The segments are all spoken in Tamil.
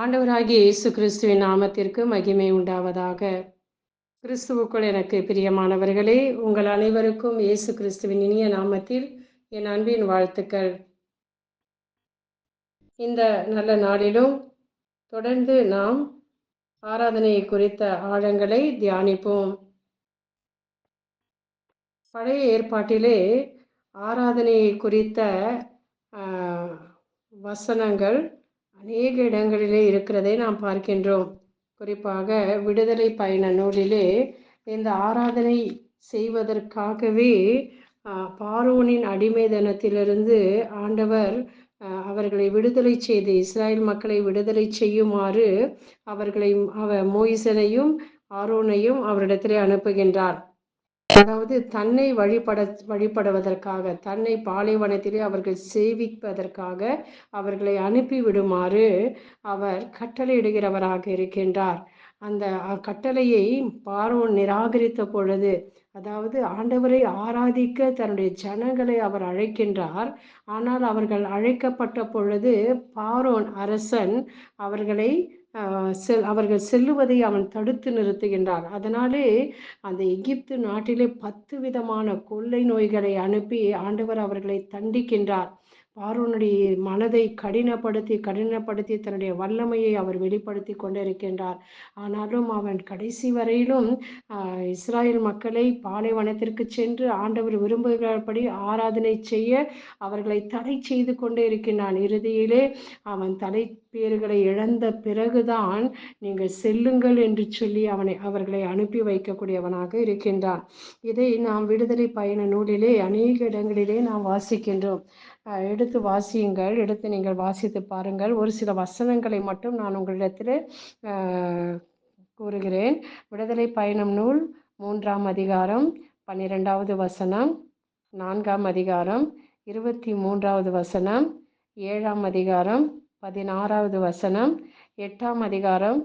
ஆண்டவராகிய இயேசு கிறிஸ்துவின் நாமத்திற்கு மகிமை உண்டாவதாக. கிறிஸ்துவுக்குள் எனக்கு பிரியமானவர்களே உங்கள் அனைவருக்கும் இயேசு கிறிஸ்துவின் இனிய நாமத்தில் என் அன்பின் வாழ்த்துக்கள். இந்த நல்ல நாளிலும் தொடர்ந்து நாம் ஆராதனை குறித்த ஆழங்களை தியானிப்போம். பழைய ஏற்பாட்டிலே ஆராதனை குறித்த வசனங்கள் அநேக இடங்களிலே இருக்கிறதை நாம் பார்க்கின்றோம். குறிப்பாக விடுதலை பயண நூலிலே இந்த ஆராதனை செய்வதற்காகவே பாரோனின் அடிமை அடிமைதனத்திலிருந்து ஆண்டவர் அவர்களை விடுதலை செய்து இஸ்ராயல் மக்களை விடுதலை செய்யுமாறு அவர்களை அவ மோயிசனையும் ஆரோனையும் அவரிடத்திலே அனுப்புகின்றார். அதாவது தன்னை வழிபட வழிபடுவதற்காக தன்னை பாலைவனத்திலே அவர்கள் சேவிப்பதற்காக அவர்களை அனுப்பிவிடுமாறு அவர் கட்டளையிடுகிறவராக இருக்கின்றார். அந்த கட்டளையை பார்வோன் நிராகரித்த பொழுது அதாவது ஆண்டவரை ஆராதிக்க தன்னுடைய ஜனங்களை அவர் அழைக்கின்றார். ஆனால் அவர்கள் அழைக்கப்பட்ட பொழுது பாரோன் அரசன் அவர்களை செல் அவர்கள் செல்லுவதை அவன் தடுத்து நிறுத்துகின்றான். அதனாலே அந்த எகிப்து நாட்டிலே பத்து விதமான கொள்ளை நோய்களை அனுப்பி ஆண்டவர் அவர்களை தண்டிக்கின்றார். பார்வனுடைய மனதை கடினப்படுத்தி கடினப்படுத்தி தன்னுடைய வல்லமையை அவர் வெளிப்படுத்தி கொண்டிருக்கின்றார். ஆனாலும் அவன் கடைசி வரையிலும் இஸ்ராயல் இஸ்ராயேல் மக்களை பாலைவனத்திற்கு சென்று ஆண்டவர் விரும்புகிறபடி ஆராதனை செய்ய அவர்களை தடை செய்து கொண்டே இருக்கின்றான் இறுதியிலே அவன் தலைப்பேறுகளை இழந்த பிறகுதான் நீங்கள் செல்லுங்கள் என்று சொல்லி அவனை அவர்களை அனுப்பி வைக்கக்கூடியவனாக இருக்கின்றான். இதை நாம் விடுதலை பயண நூலிலே அநேக இடங்களிலே நாம் வாசிக்கின்றோம். எடுத்து வாசியுங்கள். எடுத்து நீங்கள் வாசித்து பாருங்கள். ஒரு சில வசனங்களை மட்டும் நான் உங்களிடத்தில் கூறுகிறேன். விடுதலை பயணம் நூல் மூன்றாம் அதிகாரம் பன்னிரெண்டாவது வசனம் நான்காம் அதிகாரம் இருபத்தி மூன்றாவது வசனம் ஏழாம் அதிகாரம் பதினாறாவது வசனம் எட்டாம் அதிகாரம்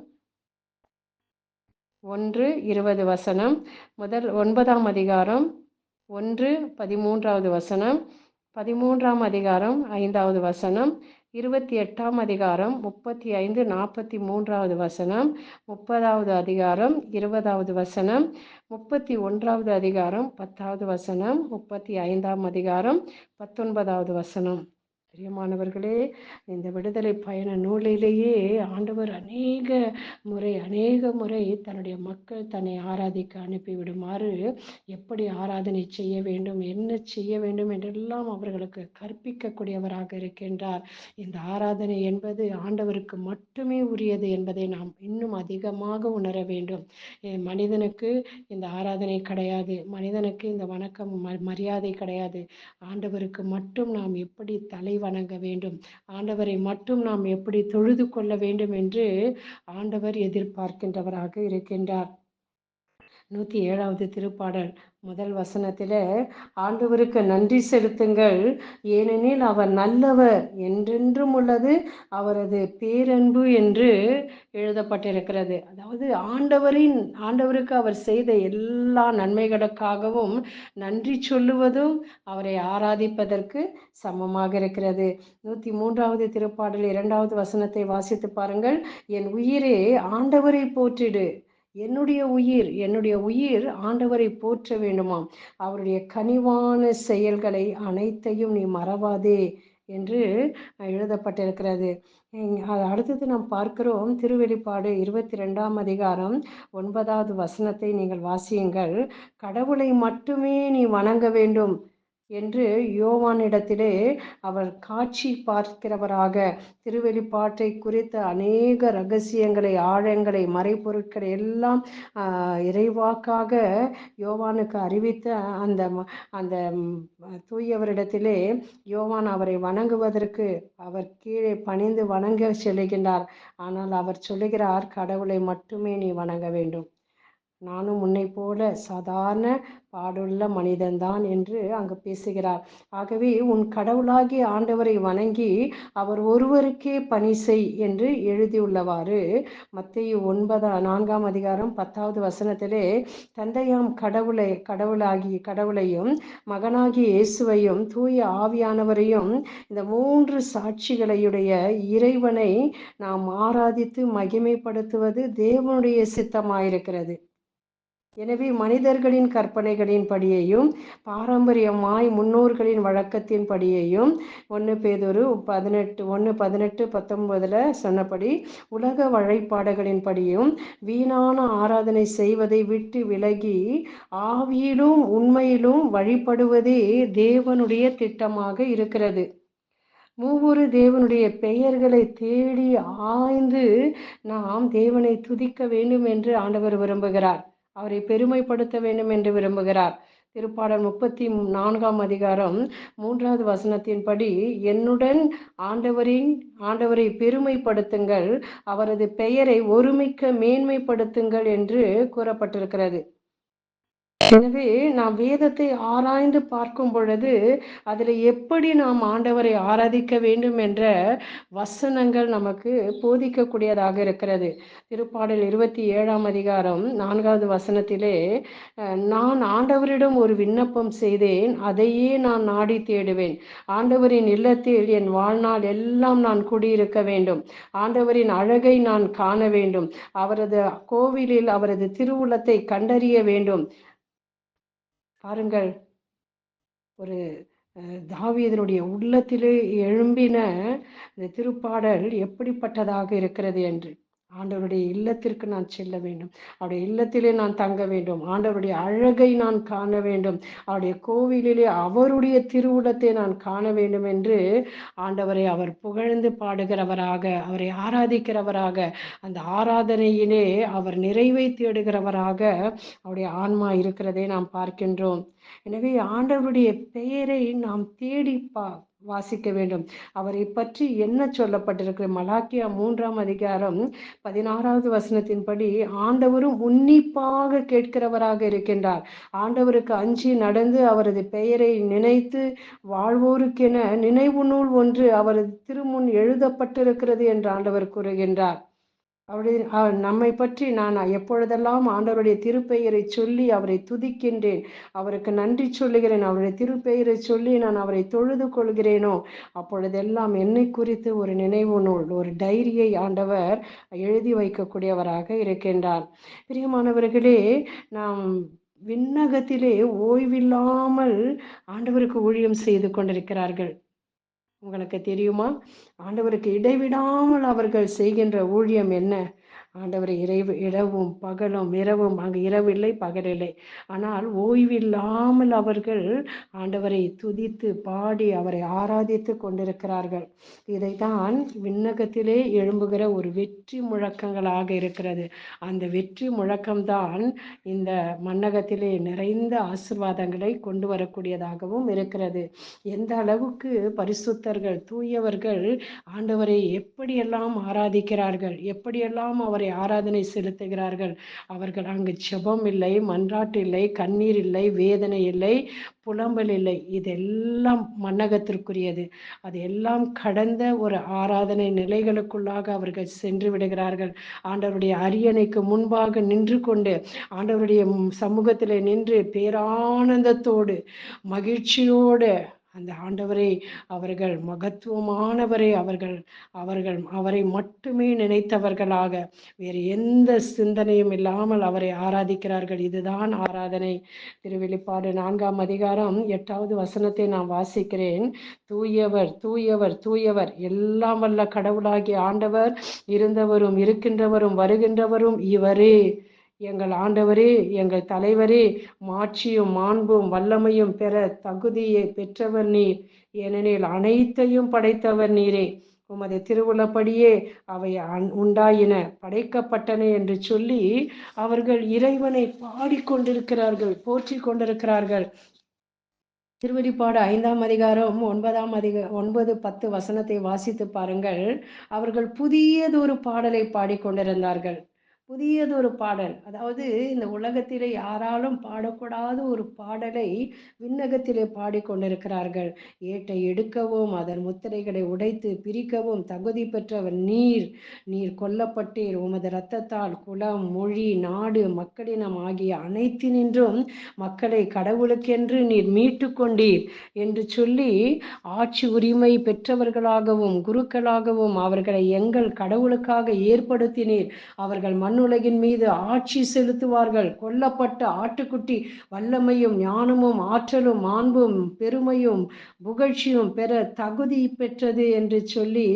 ஒன்று இருபது வசனம் முதல் ஒன்பதாம் அதிகாரம் ஒன்று பதிமூன்றாவது வசனம் பதிமூன்றாம் அதிகாரம் ஐந்தாவது வசனம் இருபத்தி எட்டாம் அதிகாரம் முப்பத்தி ஐந்து நாற்பத்தி மூன்றாவது வசனம் முப்பதாவது அதிகாரம் இருபதாவது வசனம் முப்பத்தி ஒன்றாவது அதிகாரம் பத்தாவது வசனம் முப்பத்தி ஐந்தாம் அதிகாரம் பத்தொன்பதாவது வசனம். பிரியமானவர்களே இந்த விடுதலை பயண நூலிலேயே ஆண்டவர் அநேக முறை அநேக முறை தன்னுடைய மக்கள் தன்னை ஆராதிக்க அனுப்பிவிடுமாறு எப்படி ஆராதனை செய்ய வேண்டும் என்ன செய்ய வேண்டும் என்றெல்லாம் அவர்களுக்கு கற்பிக்கக்கூடியவராக இருக்கின்றார். இந்த ஆராதனை என்பது ஆண்டவருக்கு மட்டுமே உரியது என்பதை நாம் இன்னும் அதிகமாக உணர வேண்டும். மனிதனுக்கு இந்த ஆராதனை கிடையாது. மனிதனுக்கு இந்த வணக்கம் ம- மரியாதை கிடையாது. ஆண்டவருக்கு மட்டும் நாம் எப்படி தலை வணங்க வேண்டும். ஆண்டவரை மட்டும் நாம் எப்படி தொழுது கொள்ள வேண்டும் என்று ஆண்டவர் எதிர்பார்க்கின்றவராக இருக்கின்றார். நூற்றி ஏழாவது திருப்பாடல். முதல் வசனத்தில் ஆண்டவருக்கு நன்றி செலுத்துங்கள். ஏனெனில் அவர் நல்லவர். என்றென்றும் உள்ளது. அவரது பேரன்பு என்று எழுதப்பட்டிருக்கிறது. அதாவது ஆண்டவரின் ஆண்டவருக்கு அவர் செய்த எல்லா நன்மைகளுக்காகவும் நன்றி சொல்லுவதும் அவரை ஆராதிப்பதற்கு சமமாக இருக்கிறது. நூற்றி மூன்றாவது திருப்பாடல் இரண்டாவது வசனத்தை வாசித்து பாருங்கள். என் உயிரே ஆண்டவரை போற்றிடு. என்னுடைய உயிர் என்னுடைய உயிர் ஆண்டவரை போற்ற வேண்டுமாம். அவருடைய கனிவான செயல்களை அனைத்தையும் நீ மறவாதே என்று எழுதப்பட்டிருக்கிறது. அடுத்தது நாம் பார்க்கிறோம் திருவெளிப்பாடு இருபத்தி ரெண்டாம் அதிகாரம் ஒன்பதாவது வசனத்தை நீங்கள் வாசியுங்கள். கடவுளை மட்டுமே நீ வணங்க வேண்டும். என்று யோவானிடத்திலே அவர் காட்சி பார்க்கிறவராக திருவெளிப்பாட்டை குறித்த அநேக ரகசியங்களை ஆழங்களை மறைப்பொருட்களை எல்லாம் இறைவாக்காக யோவானுக்கு அறிவித்த அந்த அந்த தூயவரிடத்திலே யோவான் அவரை வணங்குவதற்கு அவர் கீழே பணிந்து வணங்க செல்கின்றார் ஆனால் அவர் சொல்லுகிறார் கடவுளை மட்டுமே நீ வணங்க வேண்டும். நானும் உன்னை போல சாதாரண பாடுள்ள மனிதன்தான் என்று அங்கு பேசுகிறார். ஆகவே உன் கடவுளாகிய ஆண்டவரை வணங்கி அவர் ஒருவருக்கே பணி செய் என்று எழுதியுள்ளவாறு மத்திய ஒன்பதா நான்காம் அதிகாரம் பத்தாவது வசனத்திலே தந்தையாம் கடவுளை கடவுளாகி கடவுளையும் மகனாகிய இயேசுவையும் தூய ஆவியானவரையும் இந்த மூன்று சாட்சிகளையுடைய இறைவனை நாம் ஆராதித்து மகிமைப்படுத்துவது தேவனுடைய சித்தமாயிருக்கிறது. எனவே மனிதர்களின் கற்பனைகளின் படியையும் பாரம்பரியமாய் முன்னோர்களின் வழக்கத்தின் படியையும் ஒன்று பேதொரு பதினெட்டு ஒன்று பதினெட்டு பத்தொன்பதில் சொன்னபடி உலக வழிபாடுகளின் படியும் வீணான ஆராதனை செய்வதை விட்டு விலகி ஆவியிலும் உண்மையிலும் வழிபடுவதே தேவனுடைய திட்டமாக இருக்கிறது. மூவொரு தேவனுடைய பெயர்களை தேடி ஆய்ந்து நாம் தேவனை துதிக்க வேண்டும் என்று ஆண்டவர் விரும்புகிறார். அவரை பெருமைப்படுத்த வேண்டும் என்று விரும்புகிறார். திருப்பாடல் முப்பத்தி நான்காம் அதிகாரம் மூன்றாவது வசனத்தின்படி என்னுடன் ஆண்டவரின் ஆண்டவரை பெருமைப்படுத்துங்கள் அவரது பெயரை ஒருமிக்க மேன்மைப்படுத்துங்கள் என்று கூறப்பட்டிருக்கிறது. எனவே நாம் வேதத்தை ஆராய்ந்து பார்க்கும் பொழுது அதில் எப்படி நாம் ஆண்டவரை ஆராதிக்க வேண்டும் என்ற வசனங்கள் நமக்கு போதிக்கக்கூடியதாக இருக்கிறது. திருப்பாடல் இருபத்தி ஏழாம் அதிகாரம் நான்காவது வசனத்திலே நான் ஆண்டவரிடம் ஒரு விண்ணப்பம் செய்தேன் அதையே நான் நாடி தேடுவேன். ஆண்டவரின் இல்லத்தில் என் வாழ்நாள் எல்லாம் நான் குடியிருக்க வேண்டும். ஆண்டவரின் அழகை நான் காண வேண்டும். அவரது கோவிலில் அவரது திருவுளத்தை கண்டறிய வேண்டும். பாருங்கள். ஒரு தாவியதனுடைய உள்ளத்திலே எழும்பின இந்த திருப்பாடல் எப்படிப்பட்டதாக இருக்கிறது என்று. ஆண்டவருடைய இல்லத்திற்கு நான் செல்ல வேண்டும். அவருடைய இல்லத்திலே நான் தங்க வேண்டும். ஆண்டவருடைய அழகை நான் காண வேண்டும். அவருடைய கோவிலிலே அவருடைய திருவுடத்தை நான் காண வேண்டும் என்று ஆண்டவரை அவர் புகழ்ந்து பாடுகிறவராக அவரை ஆராதிக்கிறவராக அந்த ஆராதனையிலே அவர் நிறைவை தேடுகிறவராக அவருடைய ஆன்மா இருக்கிறதை நாம் பார்க்கின்றோம். எனவே ஆண்டவருடைய பெயரை நாம் தேடி பா வாசிக்க வேண்டும். அவரை பற்றி என்ன சொல்லப்பட்டிருக்கு மலாக்கியா மூன்றாம் அதிகாரம் பதினாறாவது வசனத்தின்படி ஆண்டவரும் உன்னிப்பாக கேட்கிறவராக இருக்கின்றார். ஆண்டவருக்கு அஞ்சி நடந்து அவரது பெயரை நினைத்து வாழ்வோருக்கென நினைவு நூல் ஒன்று அவரது திருமுன் எழுதப்பட்டிருக்கிறது என்று ஆண்டவர் கூறுகின்றார். அப்படி நம்மை பற்றி நான் எப்பொழுதெல்லாம் ஆண்டவருடைய திருப்பெயரை சொல்லி அவரை துதிக்கின்றேன் அவருக்கு நன்றி சொல்லுகிறேன் அவருடைய திருப்பெயரை சொல்லி நான் அவரை தொழுது கொள்கிறேனோ அப்பொழுதெல்லாம் என்னை குறித்து ஒரு நினைவு நூல் ஒரு டைரியை ஆண்டவர் எழுதி வைக்கக்கூடியவராக இருக்கின்றார். பிரியமானவர்களே நாம் விண்ணகத்திலே ஓய்வில்லாமல் ஆண்டவருக்கு ஊழியம் செய்து கொண்டிருக்கிறார்கள். உங்களுக்கு தெரியுமா? ஆண்டவருக்கு இடைவிடாமல் அவர்கள் செய்கின்ற ஊழியம் என்ன? ஆண்டவரை இறைவு இரவும் பகலும் இரவும் அங்கு இரவில்லை பகலில்லை ஆனால் ஓய்வில்லாமல் அவர்கள் ஆண்டவரை துதித்து பாடி அவரை ஆராதித்து கொண்டிருக்கிறார்கள். இதைத்தான் விண்ணகத்திலே எழும்புகிற ஒரு வெற்றி முழக்கங்களாக இருக்கிறது. அந்த வெற்றி முழக்கம்தான் இந்த மன்னகத்திலே நிறைந்த ஆசிர்வாதங்களை கொண்டு வரக்கூடியதாகவும் இருக்கிறது. எந்த அளவுக்கு பரிசுத்தர்கள் தூயவர்கள் ஆண்டவரை எப்படியெல்லாம் ஆராதிக்கிறார்கள் எப்படியெல்லாம் அவர் அவரை ஆராதனை செலுத்துகிறார்கள். அவர்கள் அங்கு செபம் இல்லை மன்றாட்டு இல்லை கண்ணீர் இல்லை வேதனை இல்லை புலம்பல் இல்லை. இதெல்லாம் மன்னகத்திற்குரியது. அது எல்லாம் கடந்த ஒரு ஆராதனை நிலைகளுக்குள்ளாக அவர்கள் சென்று விடுகிறார்கள். ஆண்டவருடைய அரியணைக்கு முன்பாக நின்று கொண்டு ஆண்டவருடைய சமூகத்தில் நின்று பேரானந்தத்தோடு மகிழ்ச்சியோடு அந்த ஆண்டவரை அவர்கள் மகத்துவமானவரை அவர்கள். அவர்கள் அவரை மட்டுமே நினைத்தவர்களாக. வேறு எந்த சிந்தனையும் இல்லாமல் அவரை ஆராதிக்கிறார்கள். இதுதான் ஆராதனை. திருவெளிப்பாடு நான்காம் அதிகாரம் எட்டாவது வசனத்தை நான் வாசிக்கிறேன். தூயவர் தூயவர் தூயவர். எல்லாம் வல்ல கடவுளாகிய ஆண்டவர். இருந்தவரும் இருக்கின்றவரும் வருகின்றவரும் இவரே. எங்கள் ஆண்டவரே எங்கள் தலைவரே மாட்சியும் மாண்பும் வல்லமையும் பெற தகுதியை பெற்றவர் நீர். ஏனெனில் அனைத்தையும் படைத்தவர் நீரே. உமது திருவுளப்படியே அவை உண்டாயின படைக்கப்பட்டன என்று சொல்லி அவர்கள் இறைவனை பாடிக்கொண்டிருக்கிறார்கள் போற்றி கொண்டிருக்கிறார்கள். திருவடிப்பாடு ஐந்தாம் அதிகாரம் ஒன்பதாம் அதிக ஒன்பது பத்து வசனத்தை வாசித்து பாருங்கள். அவர்கள் புதியதொரு பாடலை பாடிக்கொண்டிருந்தார்கள். புதியதொரு பாடல். அதாவது இந்த உலகத்திலே யாராலும் பாடக்கூடாத ஒரு பாடலை விண்ணகத்திலே பாடிக்கொண்டிருக்கிறார்கள். ஏட்டை எடுக்கவும் அதன் முத்திரைகளை உடைத்து பிரிக்கவும் தகுதி பெற்றவர் நீர் நீர் கொல்லப்பட்டீர். உமது இரத்தத்தால் குலம் மொழி நாடு மக்களினம் ஆகிய அனைத்தினின்றும் மக்களை கடவுளுக்கென்று நீர் மீட்டு கொண்டீர் என்று சொல்லி ஆட்சி உரிமை பெற்றவர்களாகவும் குருக்களாகவும் அவர்களை எங்கள் கடவுளுக்காக ஏற்படுத்தினீர். அவர்கள் மண்ணுலகின் மீது ஆட்சி செலுத்துவார்கள். கொல்லப்பட்ட ஆட்டுக்குட்டி வல்லமையும் ஞானமும் ஆற்றலும் மாண்பும் பெருமையும் புகழ்ச்சியும் பெற தகுதி பெற்றது என்று சொல்லி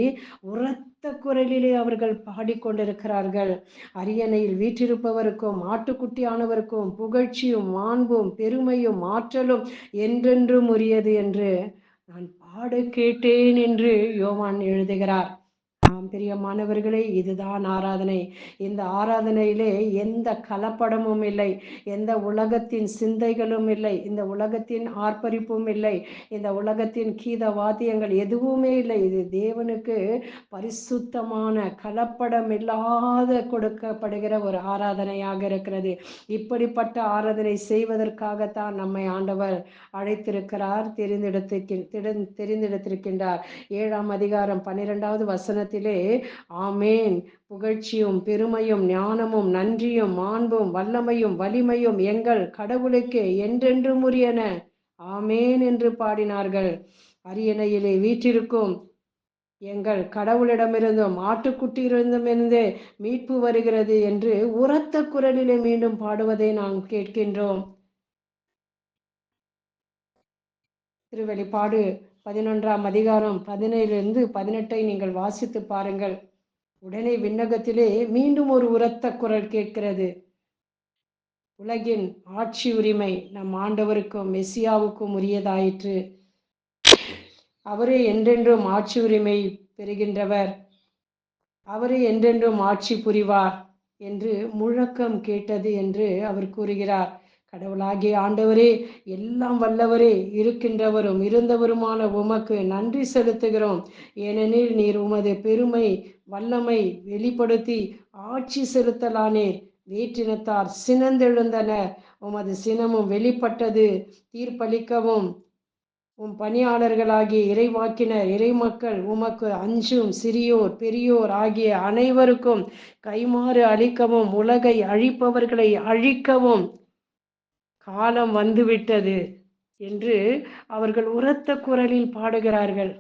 உரத்த குரலிலே அவர்கள் பாடிக்கொண்டிருக்கிறார்கள். அரியணையில் வீற்றிருப்பவருக்கும் ஆட்டுக்குட்டியானவருக்கும் புகழ்ச்சியும் மாண்பும் பெருமையும் ஆற்றலும் என்றென்றும் உரியது என்று நான் பாட கேட்டேன் என்று யோவான் எழுதுகிறார். ஆம் பிரியமானவர்களே இதுதான் ஆராதனை. இந்த ஆராதனையிலே எந்த கலப்படமும் இல்லை எந்த உலகத்தின் சிந்தைகளும் இல்லை இந்த உலகத்தின் ஆர்ப்பரிப்பும் இல்லை இந்த உலகத்தின் கீத வாத்தியங்கள் எதுவுமே இல்லை. இது தேவனுக்கு பரிசுத்தமான கலப்படம் இல்லாத கொடுக்கப்படுகிற ஒரு ஆராதனையாக இருக்கிறது. இப்படிப்பட்ட ஆராதனை செய்வதற்காகத்தான் நம்மை ஆண்டவர் அழைத்திருக்கிறார் தெரிந்தெடுத்திருக்க தெரிந்தெடுத்திருக்கின்றார். ஏழாம் அதிகாரம் பன்னிரெண்டாவது வசனத்தில் வசனத்திலே ஆமேன். புகழ்ச்சியும் பெருமையும் ஞானமும் நன்றியும் மாண்பும் வல்லமையும் வலிமையும் எங்கள் கடவுளுக்கு என்றென்றும் உரியன. ஆமேன் என்று பாடினார்கள். அரியணையிலே வீற்றிருக்கும் எங்கள் கடவுளிடமிருந்தும் ஆட்டுக்குட்டியிடமிருந்து மீட்பு வருகிறது என்று உரத்த குரலிலே மீண்டும் பாடுவதை நாம் கேட்கின்றோம். திருவெளிப்பாடு பதினொன்றாம் அதிகாரம் பதினேழிலிருந்து பதினெட்டை நீங்கள் வாசித்து பாருங்கள். உடனே விண்ணகத்திலே மீண்டும் ஒரு உரத்த குரல் கேட்கிறது. உலகின் ஆட்சி உரிமை நம் ஆண்டவருக்கும் மெஸ்ஸியாவுக்கும் உரியதாயிற்று. அவரே என்றென்றும் ஆட்சி உரிமை பெறுகின்றவர். அவரே என்றென்றும் ஆட்சி புரிவார் என்று முழக்கம் கேட்டது என்று அவர் கூறுகிறார். கடவுளாகிய ஆண்டவரே எல்லாம் வல்லவரே இருக்கின்றவரும் இருந்தவருமான உமக்கு நன்றி செலுத்துகிறோம். ஏனெனில் நீர் உமது பெருமை வல்லமை வெளிப்படுத்தி ஆட்சி செலுத்தலானே வேற்றினத்தார் சினந்தெழுந்தனர் உமது சினமும் வெளிப்பட்டது. தீர்ப்பளிக்கவும். உம் பணியாளர்களாகிய இறைவாக்கினர் இறைமக்கள் உமக்கு அஞ்சும் சிறியோர் பெரியோர் ஆகிய அனைவருக்கும் கைமாறு அளிக்கவும் உலகை அழிப்பவர்களை அழிக்கவும். காலம் வந்துவிட்டது என்று அவர்கள் உரத்த குரலில் பாடுகிறார்கள்.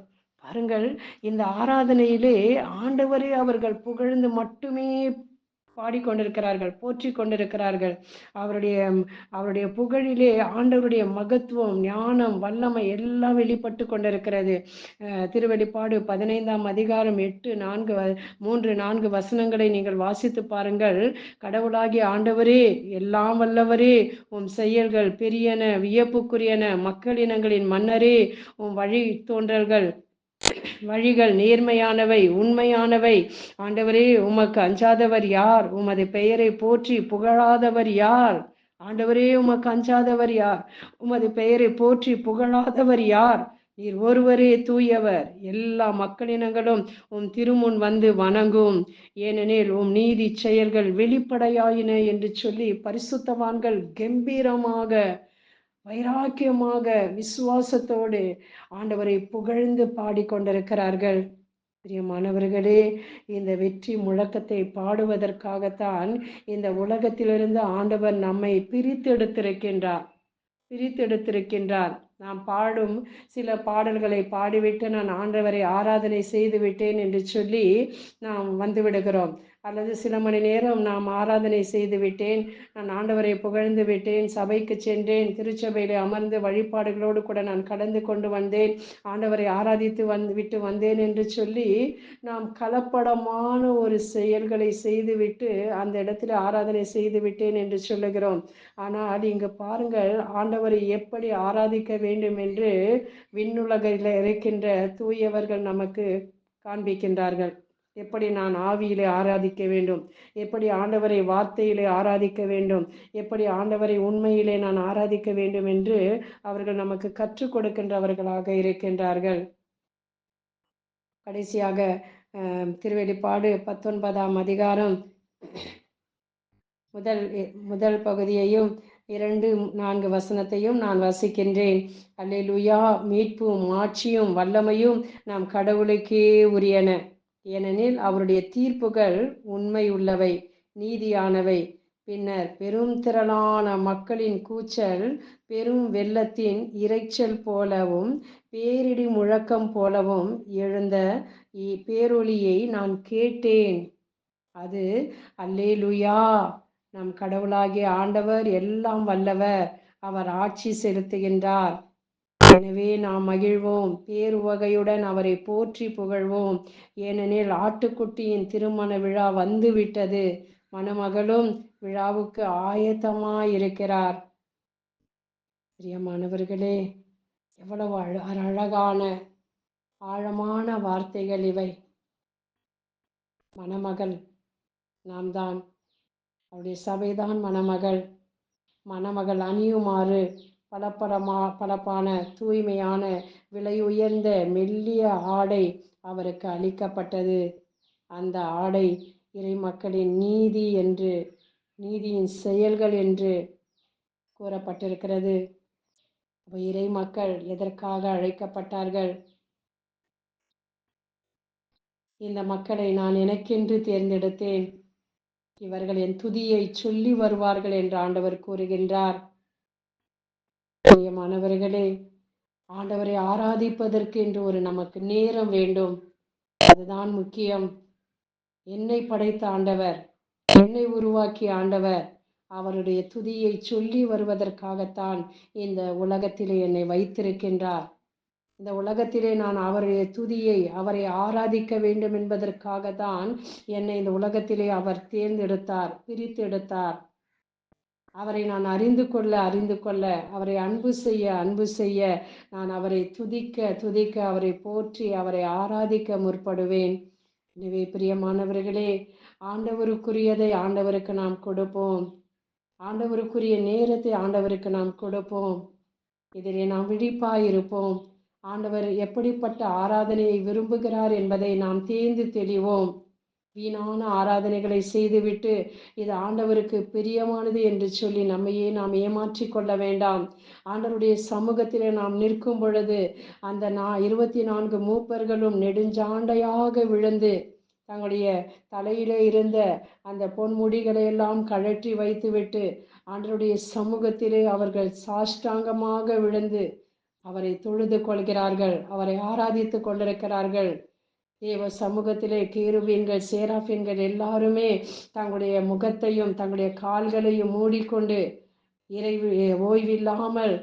பாருங்கள் இந்த ஆராதனையிலே ஆண்டவரே அவர்கள் புகழ்ந்து மட்டுமே பாடிக்கொண்டிருக்கிறார்கள் போற்றி கொண்டிருக்கிறார்கள் அவருடைய அவருடைய புகழிலே ஆண்டவருடைய மகத்துவம் ஞானம் வல்லமை எல்லாம் வெளிப்பட்டு கொண்டிருக்கிறது. திருவெளிப்பாடு பதினைந்தாம் அதிகாரம் எட்டு நான்கு மூன்று நான்கு வசனங்களை நீங்கள் வாசித்து பாருங்கள். கடவுளாகிய ஆண்டவரே எல்லாம் வல்லவரே உம் செயல்கள் பெரியன வியப்புக்குரியன மக்களினங்களின் மன்னரே உம் வழி தோன்றல்கள் வழிகள் நேர்மையானவை உண்மையானவை. ஆண்டவரே உமக்கு அஞ்சாதவர் யார்? உமது பெயரை போற்றி புகழாதவர் யார்? ஆண்டவரே உமக்கு அஞ்சாதவர் யார்? உமது பெயரை போற்றி புகழாதவர் யார்? நீர் ஒருவரே தூயவர். எல்லா மக்களினங்களும் உம் திருமுன் வந்து வணங்கும். ஏனெனில் உம் நீதி செயல்கள் வெளிப்படையாயின என்று சொல்லி பரிசுத்தவான்கள் கம்பீரமாக வைராக்கியமாக விசுவாசத்தோடு ஆண்டவரை புகழ்ந்து பாடிக்கொண்டிருக்கிறார்கள். பிரியமானவர்களே இந்த வெற்றி முழக்கத்தை பாடுவதற்காகத்தான் இந்த உலகத்திலிருந்து ஆண்டவர் நம்மை பிரித்தெடுத்திருக்கின்றார். பிரித்தெடுத்திருக்கின்றார். நாம் பாடும் சில பாடல்களை பாடிவிட்டு நான் ஆண்டவரை ஆராதனை செய்து விட்டேன் என்று சொல்லி நாம் வந்துவிடுகிறோம். அல்லது சில மணி நேரம் நாம் ஆராதனை செய்து விட்டேன். நான் ஆண்டவரை புகழ்ந்து விட்டேன். சபைக்கு சென்றேன். திருச்சபையில் அமர்ந்து வழிபாடுகளோடு கூட நான் கடந்து கொண்டு வந்தேன். ஆண்டவரை ஆராதித்து வந்து விட்டு வந்தேன் என்று சொல்லி நாம் கலப்படமான ஒரு செயல்களை செய்துவிட்டு அந்த இடத்துல ஆராதனை செய்து விட்டேன் என்று சொல்லுகிறோம். ஆனால் இங்கு பாருங்கள் ஆண்டவரை எப்படி ஆராதிக்க வேண்டும் என்று விண்ணுலகில் இருக்கின்ற தூயவர்கள் நமக்கு காண்பிக்கின்றார்கள். எப்படி நான் ஆவியிலே ஆராதிக்க வேண்டும்? எப்படி ஆண்டவரை வார்த்தையிலே ஆராதிக்க வேண்டும்? எப்படி ஆண்டவரை உண்மையிலே நான் ஆராதிக்க வேண்டும் என்று அவர்கள் நமக்கு கற்றுக் கொடுக்கின்றவர்களாக இருக்கின்றார்கள். கடைசியாக திருவெளிப்பாடு பத்தொன்பதாம் அதிகாரம். முதல் முதல் பகுதியையும் இரண்டு நான்கு வசனத்தையும் நான் வசிக்கின்றேன். அல்லேலுயா! மீட்பும் ஆட்சியும் வல்லமையும் நாம் கடவுளுக்கே உரியன. ஏனெனில் அவருடைய தீர்ப்புகள் உண்மை உள்ளவை நீதியானவை. பின்னர் பெரும் திரளான மக்களின் கூச்சல் பெரும் வெள்ளத்தின் இரைச்சல் போலவும் பேரிடி முழக்கம் போலவும் எழுந்த பேரொலியை நான் கேட்டேன். அது அல்லேலுயா! நம் கடவுளாகிய ஆண்டவர் எல்லாம் வல்லவர். அவர் ஆட்சி செலுத்துகின்றார். எனவே நாம் மகிழ்வோம். பேருவகையுடன் அவரை போற்றி புகழ்வோம். ஏனெனில் ஆட்டுக்குட்டியின் திருமண விழா வந்து விட்டது மணமகளும் விழாவுக்கு ஆயத்தமாயிருக்கிறார். பிரியமானவர்களே எவ்வளவு அழகான ஆழமான வார்த்தைகள் இவை. மணமகள் நாம் தான். அவருடைய சபைதான் மணமகள். மணமகள் அணியுமாறு பலப்படமா பலப்பான தூய்மையான விலை உயர்ந்த மெல்லிய ஆடை அவருக்கு அளிக்கப்பட்டது. அந்த ஆடை இறை மக்களின் நீதி என்று நீதியின் செயல்கள் என்று கூறப்பட்டிருக்கிறது. இறை மக்கள் எதற்காக அழைக்கப்பட்டார்கள்? இந்த மக்களை நான் எனக்கென்று தேர்ந்தெடுத்தேன். இவர்கள் என் துதியை சொல்லி வருவார்கள் என்று ஆண்டவர் கூறுகின்றார். மாணவர்களே ஆண்டவரை ஆராதிப்பதற்கு என்று ஒரு நமக்கு நேரம் வேண்டும். அதுதான் முக்கியம். என்னை படைத்த ஆண்டவர் என்னை உருவாக்கிய ஆண்டவர் அவருடைய துதியை சொல்லி வருவதற்காகத்தான் இந்த உலகத்திலே என்னை வைத்திருக்கின்றார். இந்த உலகத்திலே நான் அவருடைய துதியை அவரை ஆராதிக்க வேண்டும் என்பதற்காக தான் என்னை இந்த உலகத்திலே அவர் தேர்ந்தெடுத்தார் பிரித்தெடுத்தார். அவரை நான் அறிந்து கொள்ள அறிந்து கொள்ள அவரை அன்பு செய்ய அன்பு செய்ய நான் அவரை துதிக்க துதிக்க அவரை போற்றி அவரை ஆராதிக்க முற்படுவேன். எனவே பிரியமானவர்களே ஆண்டவருக்குரியதை ஆண்டவருக்கு நாம் கொடுப்போம். ஆண்டவருக்குரிய நேரத்தை ஆண்டவருக்கு நாம் கொடுப்போம். இதிலே நாம் விழிப்பாயிருப்போம். ஆண்டவர் எப்படிப்பட்ட ஆராதனையை விரும்புகிறார் என்பதை நாம் தேர்ந்து தெளிவோம். வீணான ஆராதனைகளை செய்துவிட்டு இது ஆண்டவருக்கு பிரியமானது என்று சொல்லி நம்மையே நாம் ஏமாற்றி கொள்ள வேண்டாம். ஆண்டவருடைய சமூகத்திலே நாம் நிற்கும் பொழுது அந்த நா இருபத்தி நான்கு மூப்பர்களும் நெடுஞ்சாண்டையாக விழுந்து தங்களுடைய தலையிலே இருந்த அந்த பொன்முடிகளை எல்லாம் கழற்றி வைத்துவிட்டு ஆண்டருடைய சமூகத்திலே அவர்கள் சாஷ்டாங்கமாக விழுந்து அவரை தொழுது கொள்கிறார்கள் அவரை ஆராதித்து கொண்டிருக்கிறார்கள். தேவ சமூகத்திலே கேருபீன்கள் சேராபீன்கள் எல்லாருமே தங்களுடைய முகத்தையும் தங்களுடைய கால்களையும் மூடிக்கொண்டு இறைவு ஓய்வில்லாமல்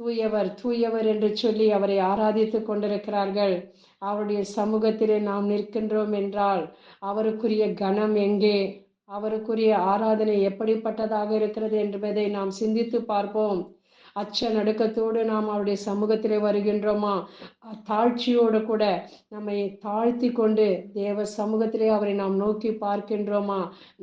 தூயவர் தூயவர் என்று சொல்லி அவரை ஆராதித்து கொண்டிருக்கிறார்கள். அவருடைய சமூகத்திலே நாம் நிற்கின்றோம் என்றால் அவருக்குரிய கணம் எங்கே? அவருக்குரிய ஆராதனை எப்படிப்பட்டதாக இருக்கிறது என்பதை நாம் சிந்தித்து பார்ப்போம். அச்ச நடுக்கத்தோடு நாம் அவருடைய சமூகத்திலே வருகின்றோமா? தாழ்ச்சியோடு கூட நம்மை தாழ்த்தி கொண்டு தேவ சமூகத்திலே அவரை நாம் நோக்கி பார்க்கின்றோமா?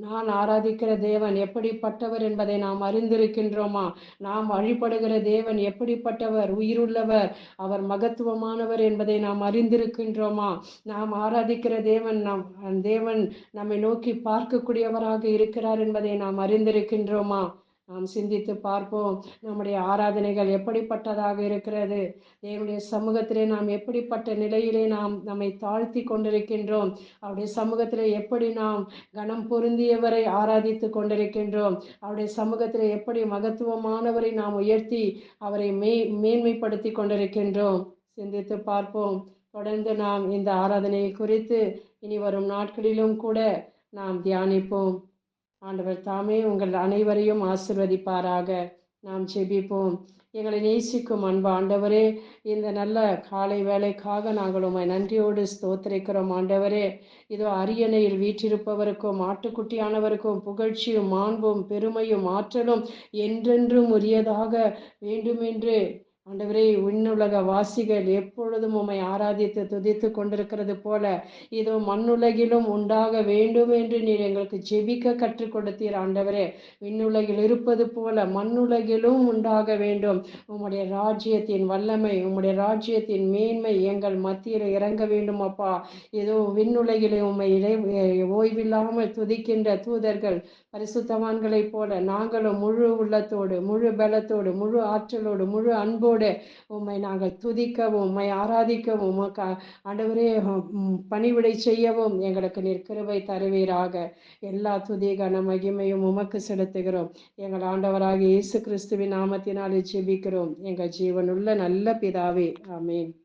நான் ஆராதிக்கிற தேவன் எப்படிப்பட்டவர் என்பதை நாம் அறிந்திருக்கின்றோமா? நாம் வழிபடுகிற தேவன் எப்படிப்பட்டவர்? உயிருள்ளவர் அவர் மகத்துவமானவர் என்பதை நாம் அறிந்திருக்கின்றோமா? நாம் ஆராதிக்கிற தேவன் நாம் தேவன் நம்மை நோக்கி பார்க்கக்கூடியவராக இருக்கிறார் என்பதை நாம் அறிந்திருக்கின்றோமா? நாம் சிந்தித்து பார்ப்போம். நம்முடைய ஆராதனைகள் எப்படிப்பட்டதாக இருக்கிறது? தேவனுடைய சமூகத்திலே நாம் எப்படிப்பட்ட நிலையிலே நாம் நம்மை தாழ்த்தி கொண்டிருக்கின்றோம்? அவருடைய சமூகத்திலே எப்படி நாம் கனம் பொருந்தியவரை ஆராதித்து கொண்டிருக்கின்றோம்? அவருடைய சமூகத்திலே எப்படி மகத்துவமானவரை நாம் உயர்த்தி அவரை மே மேன்மைப்படுத்தி கொண்டிருக்கின்றோம்? சிந்தித்து பார்ப்போம். தொடர்ந்து நாம் இந்த ஆராதனையை குறித்து இனி வரும் நாட்களிலும் கூட நாம் தியானிப்போம். ஆண்டவர் தாமே உங்கள் அனைவரையும் ஆசிர்வதிப்பாராக. நாம் ஜெபிப்போம். எங்களை நேசிக்கும் அன்பு ஆண்டவரே இந்த நல்ல காலை வேலைக்காக நாங்கள் உண்மை நன்றியோடு ஸ்தோத்திரிக்கிறோம் ஆண்டவரே. இதோ அரியணையில் வீற்றிருப்பவருக்கும் ஆட்டுக்குட்டியானவருக்கும் புகழ்ச்சியும் மாண்பும் பெருமையும் ஆற்றலும் என்றென்றும் உரியதாக வேண்டுமென்று ஆண்டவரே விண்ணுலக வாசிகள் எப்பொழுதும் உம்மை ஆராதித்து துதித்து கொண்டிருக்கிறது போல இதோ மண்ணுலகிலும் உண்டாக வேண்டும் என்று நீர் எங்களுக்கு ஜெபிக்க கற்றுக் கொடுத்தீர் ஆண்டவரே. விண்ணுலகில் இருப்பது போல மண்ணுலகிலும் உண்டாக வேண்டும். உம்முடைய ராஜ்யத்தின் வல்லமை உம்முடைய ராஜ்யத்தின் மேன்மை எங்கள் மத்தியில் இறங்க வேண்டும் அப்பா. ஏதோ விண்ணுலகிலே உம்மை இடை ஓய்வில்லாமல் துதிக்கின்ற தூதர்கள் பரிசுத்தவான்களைப் போல நாங்களும் முழு உள்ளத்தோடு முழு பலத்தோடு முழு ஆற்றலோடு முழு அன்போடு உம்மை நாங்கள் துதிக்கவும் உம்மை ஆராதிக்கவும் உமக்கு ஆண்டவரே பணிவிடை செய்யவும் எங்களுக்கு நிற்கிருவை தருவீராக. எல்லா துதி கன மகிமையும் உமக்கு செலுத்துகிறோம். எங்கள் ஆண்டவராகிய இயேசு கிறிஸ்துவின் நாமத்தினாலே ஜெபிக்கிறோம். எங்கள் ஜீவனுள்ள நல்ல பிதாவே. ஆமென்.